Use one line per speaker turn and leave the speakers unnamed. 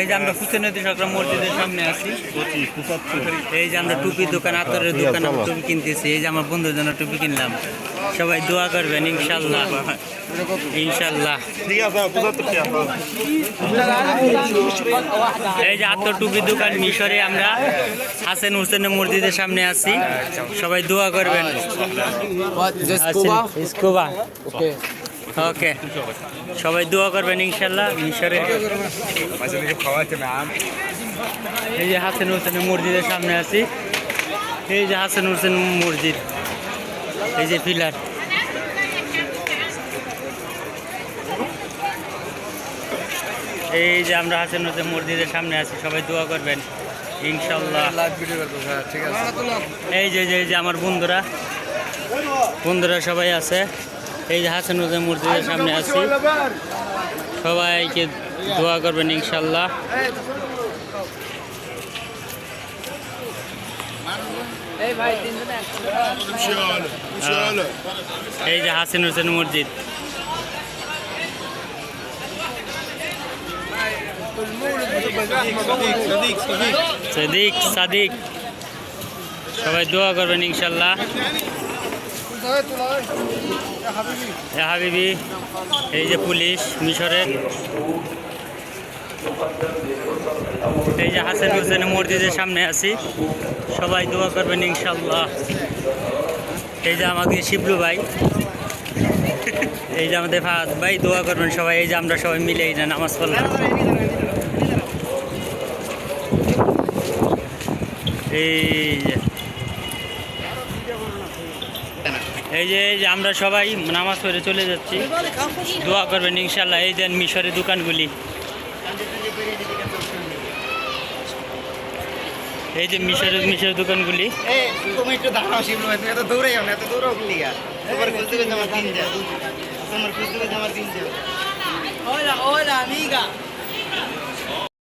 এই যে আমরা হুসেনদী সরকার মসজিদের সামনে আছি। এই যে আমরা টুপি দোকান আতরের দোকান টুপি কিনতেছি। এই যে আমার বন্ধুর জন্য টুপি কিনলাম। সবাই দোয়া করবেন ইনশাল্লাহ। ইনশাল্লাহ। এই যে আত্ম টুপি দোকান মিশরে আমরা হাসেন হুসেনের মসজিদের সামনে আছি। সবাই দোয়া করবেন।
What? Just
ওকে সবাই দোয়া করবেন ইনশাল্লাহ। মিশরে। এই যে হাসান হোসেনের মসজিদের সামনে আছি। এই যে হাসান হোসেন মসজিদ। এই যে পিলার। এই যে আমরা হাসান হোসেন মসজিদের সামনে আছি সবাই দোয়া করবেন ইনশাল্লাহ। এই যে এই যে আমার বন্ধুরা। বন্ধুরা সবাই আছে। এই যে হাসান হোসেন মসজিদের সামনে আছি। সবাইকে দোয়া করবেন ইনশাল্লাহ। এই যে হাসান হোসেন মসজিদ সদিক, সাদিক। সবাই দোয়া করবেন ইনশাল্লাহ। হাবিবি। এই যে পুলিশ, মিশরের। এই যে হাসান হোসেনের মসজিদের সামনে আছি। সবাই দোয়া করবেন ইনশাল্লাহ এই যে আমাদের শিবলু ভাই। এই যে আমাদের ফাহাদ ভাই, দোয়া করবেন সবাই। এই যে আমরা সবাই মিলে এই যে নামাজ পড়লাম। এই যে এই যে এই যে আমরা সবাই নামাজ পড়ে চলে যাচ্ছি। দোয়া করবেন ইনশাল্লাহ এই দেন মিশরের দোকানগুলি। এই যে মিশরের মিশরের দোকানগুলি।
যাও তোমার আমার দিন
amiga.